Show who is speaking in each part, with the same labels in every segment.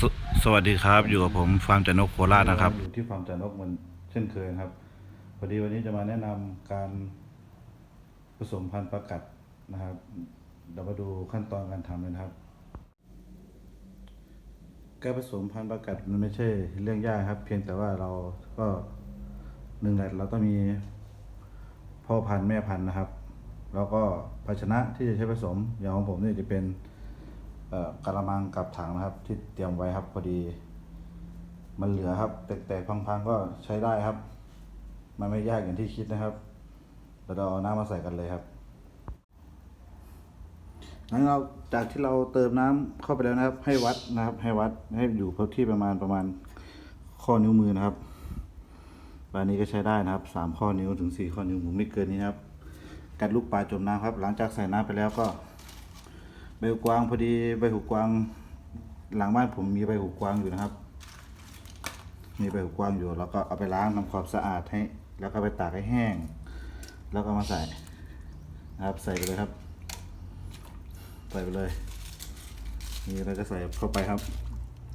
Speaker 1: สสวัสดีครับ อยู่กับผมฟาร์มจันนกโคราชนะครับ
Speaker 2: อยู่ที่ฟาร์มจานกเหมันเช่นเคยครับพอดีวันนี้จะมาแนะนำการผสมพันธุ์ประกัดนะครับเดี๋ยวมาดูขั้นตอนการทำเลยนะครับ การผสมพันธุ์ประกัดมันไม่ใช่เรื่องยากครับ เพียงแต่ว่าเราก็หนึ่งแหละเราต้องมีพ่อพันธุ์แม่พันธุ์นะครับ แล้วก็ภาชนะที่จะใช้ผสมอย่างของผมนี่จะเป็น กระมังกับถังนะครับ ที่เตรียมไว้ครับพอดี มันเหลือครับ แตกๆพังๆก็ใช้ได้ครับ มันไม่ยากอย่างที่คิดนะครับเราเอาน้ำมาใส่กันเลยครับงั้นเราจากที่เราเติมน้ำเข้าไปแล้วนะครับ ให้วัดนะครับ ให้วัดให้อยู่พื้นที่ประมาณประมาณข้อนิ้วมือนะครับบานนี้ก็ใช้ได้นะครับสามข้อนิ้วถึงสี่ข้อนิ้วผมไม่เกินนี้นะครับ กัดลูกปลาจมน้ำครับ หลังจากใส่น้ำไปแล้วก็ ใบหูกวางพอดีใบหูกวางหลังบ้านผมมีใบหูกวางอยู่นะครับ มีใบหูกวางอยู่ แล้วก็เอาไปล้างทำความสะอาดให้ แล้วก็ไปตากให้แห้ง แล้วก็มาใส่นะครับ ใส่ไปเลยครับ ใส่ไปเลย นี่เราก็ใส่เข้าไปครับ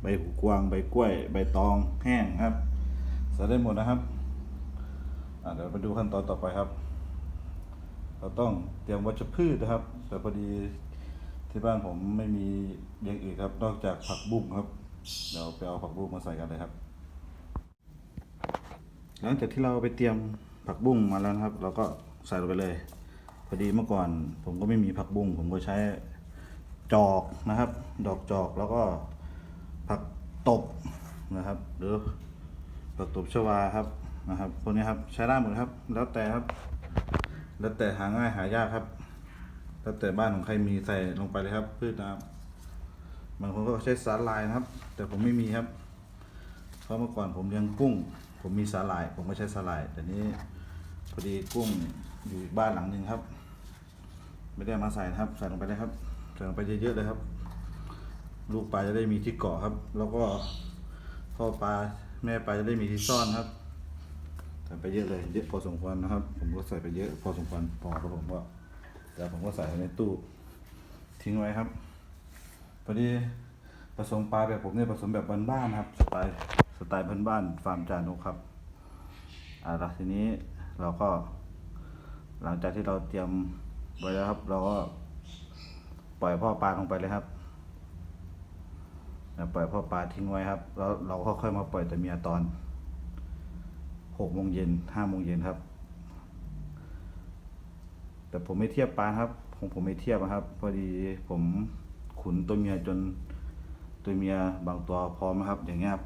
Speaker 2: ใบหูกวาง ใบกล้วย ใบตองแห้งครับ ใส่ได้หมดนะครับเดี๋ยวมาดูขั้นตอนต่อไปครับ เราต้องเตรียมวัชพืชนะครับ แต่พอดี ที่บ้านผมไม่มีอย่างอื่นครับ นอกจากผักบุ้งครับ เดี๋ยวไปเอาผักบุ้งมาใส่กันเลยครับ หลังจากที่เราไปเตรียมผักบุ้งมาแล้วนะครับ เราก็ใส่ลงไปเลยพอดีเมื่อก่อน ผมก็ไม่มีผักบุ้งผมก็ใช้จอกนะครับ ดอกจอกแล้วก็ผักตบนะครับ หรือผักตบชวาครับนะครับพวกนี้ครับใช้ได้หมดครับ แล้วแต่ครับ แล้วแต่หาง่ายหายากครับ แล้วแต่บ้านของใครมีใส่ลงไปเลยครับ พืชน้ำบางคนก็ใช้สาลายนะครับ แต่ผมไม่มีครับ เพราะเมื่อก่อนผมเลี้ยงกุ้ง ผมมีสาหร่าย ผมก็ใช้สาหร่าย แต่นี้พอดีกุ้งอยู่บ้านหลังหนึ่งครับ ไม่ได้มาใส่นะครับ ใส่ลงไปเลยครับใส่ลงไปเยอะๆเลยครับ ลูกปลาจะได้มีที่เกาะครับ แล้วก็พ่อปลาแม่ปลาจะได้มีที่ซ่อนครับใส่ไปเยอะเลยเยอะพอสมควรนะครับ ผมก็ใส่ไปเยอะพอสมควรพอครับผมก็ แต่ผมก็ใส่ไว้ในตู้ทิ้งไว้ครับพอดีผสมปลาแบบผมเนี่ยผสมแบบบ้านๆครับสไตล์สไตล์บ้านๆฟาร์มจานุครับอ่าแล้วทีนี้เราก็ หลังจากที่เราเตรียมไว้แล้วครับ เราก็ปล่อยพ่อปลาลงไปเลยครับปล่อยพ่อปลาทิ้งไว้ครับ แล้วเราก็ค่อยมาปล่อยแต่เมียตอนหกโมงเย็นห้าโมงเย็นครับ แต่ผมไม่เทียบปลาครับของผมไม่เทียบนะครับ พอดีผมขุนตัวเมียจนตัวเมียบางตัวพร้อมนะครับ อย่างเงี้ยครับ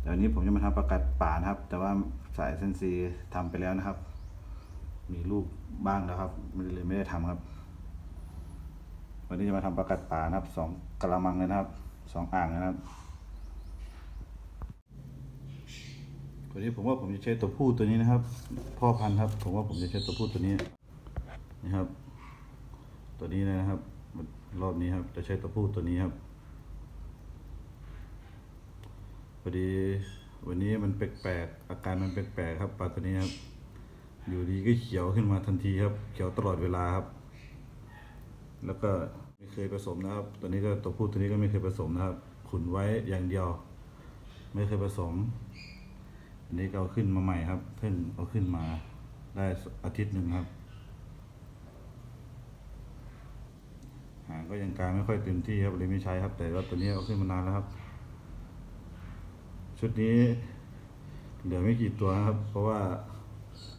Speaker 2: แต่วันนี้ผมจะมาทำประกัดป่านะครับ แต่ว่าสายเซนซีทำไปแล้วนะครับ มีลูกบ้างแล้วครับไม่ได้เลยไม่ได้ทำครับ วันนี้จะมาทำประกัดป่านะครับสองกระมังเลยนะครับสองอ่างนะครับวันนี้ผมว่าผมจะใช้ตัวผู้ตัวนี้นะครับ พ่อพันธุ์ครับ ผมว่าผมจะใช้ตัวผู้ตัวนี้ นะครับ ตัวนี้นะครับรอบนี้ครับ จะใช้ตัวผู้ตัวนี้ครับพอดีวันนี้มันแปลกๆอาการมันแปลกๆครับปลาตัวนี้ครับ อยู่ดีก็เขียวขึ้นมาทันทีครับ เขียวตลอดเวลาครับ แล้วก็ไม่เคยผสมนะครับ ตัวนี้ก็ตัวผู้ตัวนี้ก็ไม่เคยผสมนะครับ ขุนไว้อย่างเดียว ไม่เคยผสมอันนี้ก็เอาขึ้นมาใหม่ครับ เพิ่งเอาขึ้นมาได้อาทิตย์หนึ่งครับ หาง ก็ยังกลางไม่ค่อยเต็มที่ครับเลยไม่ใช้ครับ แต่ว่าตัวนี้เอาขึ้นมานานแล้วครับ ชุดนี้ เหลือไม่กี่ตัวครับ เพราะว่า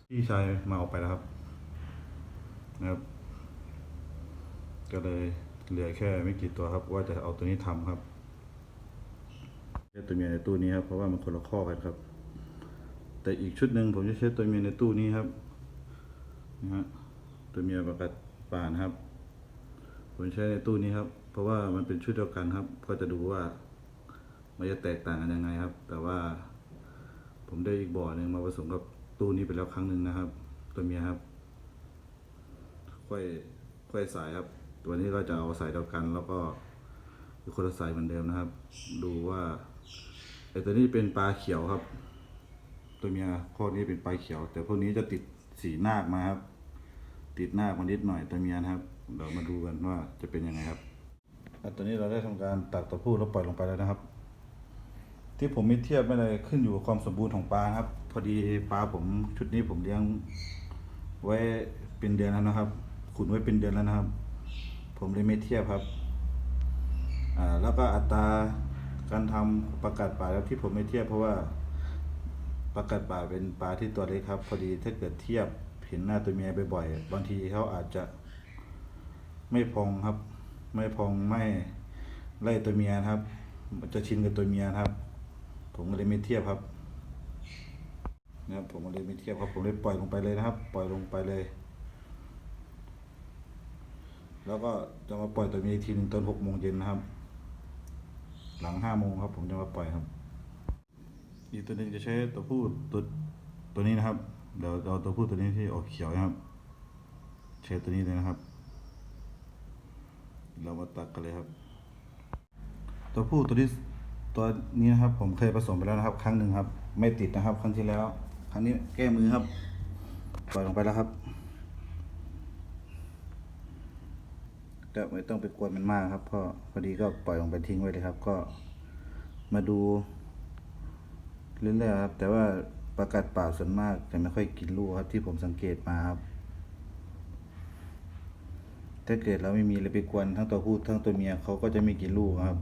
Speaker 2: พี่ชายมาเอาไปแล้วครับนะครับ ก็เลยเหลือแค่ไม่กี่ตัวครับ ว่าจะเอาตัวนี้ทำครับใช้ตัวเมียในตู้นี้ครับเพราะว่ามันคนละข้อกันครับ แต่อีกชุดหนึ่งผมจะใช้ตัวเมียในตู้นี้ครับนะฮะตัวเมียประกัดป่านครับ ผมใช้ในตู้นี้ครับ เพราะว่ามันเป็นชุดเดียวกันครับ ก็จะดูว่ามันจะแตกต่างกันยังไงครับ แต่ว่า ผมได้อีกบ่อหนึ่งมาผสมกับตู้นี้ไปแล้วครั้งหนึ่งนะครับ ตัวเมียครับ ค่อยค่อยสายครับ ตัวนี้ก็จะเอาสายเดียวกัน แล้วก็อีกคนละสายเหมือนเดิมนะครับ ดูว่าไอ้ตัวนี้เป็นปลาเขียวครับ ตัวเมียพวกนี้เป็นปลาเขียว แต่พวกนี้จะติดสีนาคมาครับ ติดนามานิดหน่อยตัวเมียนะครับเดี๋ยวมาดูกันว่าจะเป็นยังไงครับตอนนี้เราได้ทำการตักตัวผู้แล้วปล่อยลงไปแล้วนะครับ ที่ผมไม่เทียบไม่เลยขึ้นอยู่กับความสมบูรณ์ของปลาครับ พอดีปลาผมชุดนี้ผมเลี้ยงไว้เป็นเดือนแล้วนะครับ ขุนไว้เป็นเดือนแล้วนะครับ ผมเลยไม่เทียบครับอ่าแล้วก็อัตราการทำประกาศป่าแล้วที่ผมไม่เทียบเพราะว่าประกาศป่าเป็นปลาที่ตัวเล็กครับ พอดีถ้าเกิดเทียบ เห็นหน้าตัวเมียบ่อยๆบางทีเขาอาจจะไม่พองครับ ไม่พองไม่ไล่ตัวเมียครับ จะชินกับตัวเมียครับ ผมก็เลยไม่เทียบครับนะครับผมก็เลยไม่เทียบครับผมเลยปล่อยลงไปเลยนะครับ ปล่อยลงไปเลย แล้วก็จะมาปล่อยตัวเมียอีกทีหนึ่งตอนหกโมงเย็นนะครับ หลังห้าโมงครับ ผมจะมาปล่อยครับอีกตัวนึงจะใช้ตัวผู้ตัวตัวนี้นะครับ เดี๋ยวเอาตัวผู้ตัวนี้ที่ออกเขียวนะครับใช้ตัวนี้เลยนะครับ เรามาตักกันเลยครับ ตัวผู้ตัวที่ตัวนี้นะครับ ผมเคยผสมไปแล้วนะครับ ครั้งหนึ่งครับ ไม่ติดนะครับ ครั้งที่แล้ว ครั้งนี้แก้มือครับปล่อยลงไปแล้วครับก็ไม่ต้องไปกวนมันมากครับเพราะพอดีก็ปล่อยลงไปทิ้งไว้เลยครับ ก็มาดูเรื่อยๆครับ แต่ว่า ประกาศป่าส่วนมากจะไม่ค่อยกินลูกครับที่ผมสังเกตมาครับ ถ้าเกิดเราไม่มีอะไรไปกวนทั้งตัวผู้ทั้งตัวเมียเขาก็จะไม่กินลูกครับ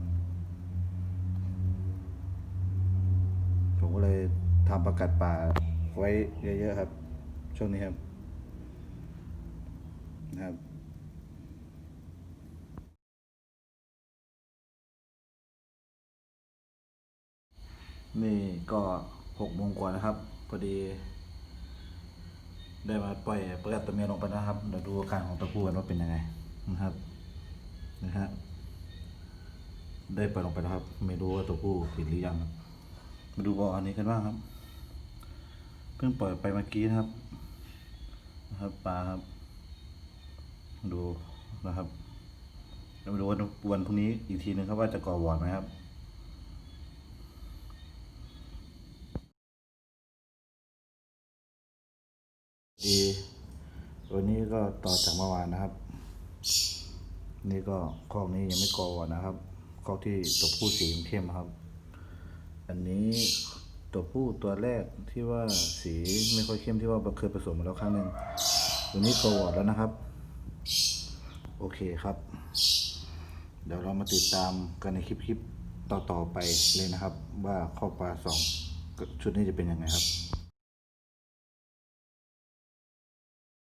Speaker 2: ผมก็เลยทำประกาศป่าไว้เยอะๆครับ ช่วงนี้ครับนะครับนี่ก็ หกโมงกว่านะครับพอดี ได้มาปล่อยประกาศตัวเมียลงไปนะครับเดี๋ยวดูอาการของตัวผู้กันว่าเป็นยังไงนะครับนะฮะได้ปล่อยลงไปแล้วครับ ไม่รู้ว่าตัวผู้ติดหรือยังมาดูบออันนี้กันบ้างครับ เพิ่งปล่อยไปเมื่อกี้นะครับนะครับปลาครับดูนะครับแล้วมาดูวันวันพรุ่งนี้อีกทีนึงครับว่าจะก่อวอร์ดไหมครับ ดีวันนี้ก็ต่อจากเมื่อวานนะครับ นี่ก็คอนี้ยังไม่กอนะครับคอที่ตัวผู้สีเข้มครับ อันนี้ตัวผู้ตัวแรกที่ว่าสีไม่ค่อยเข้มที่ว่าเคยผสมมาแล้วครั้งหนึ่งวันนี้กอวอดแล้วนะครับ โอเคครับ เดี๋ยวเรามาติดตามกันในคลิปๆต่อๆไปเลยนะครับ ว่าคอปลาสองชุดนี้จะเป็นยังไงครับ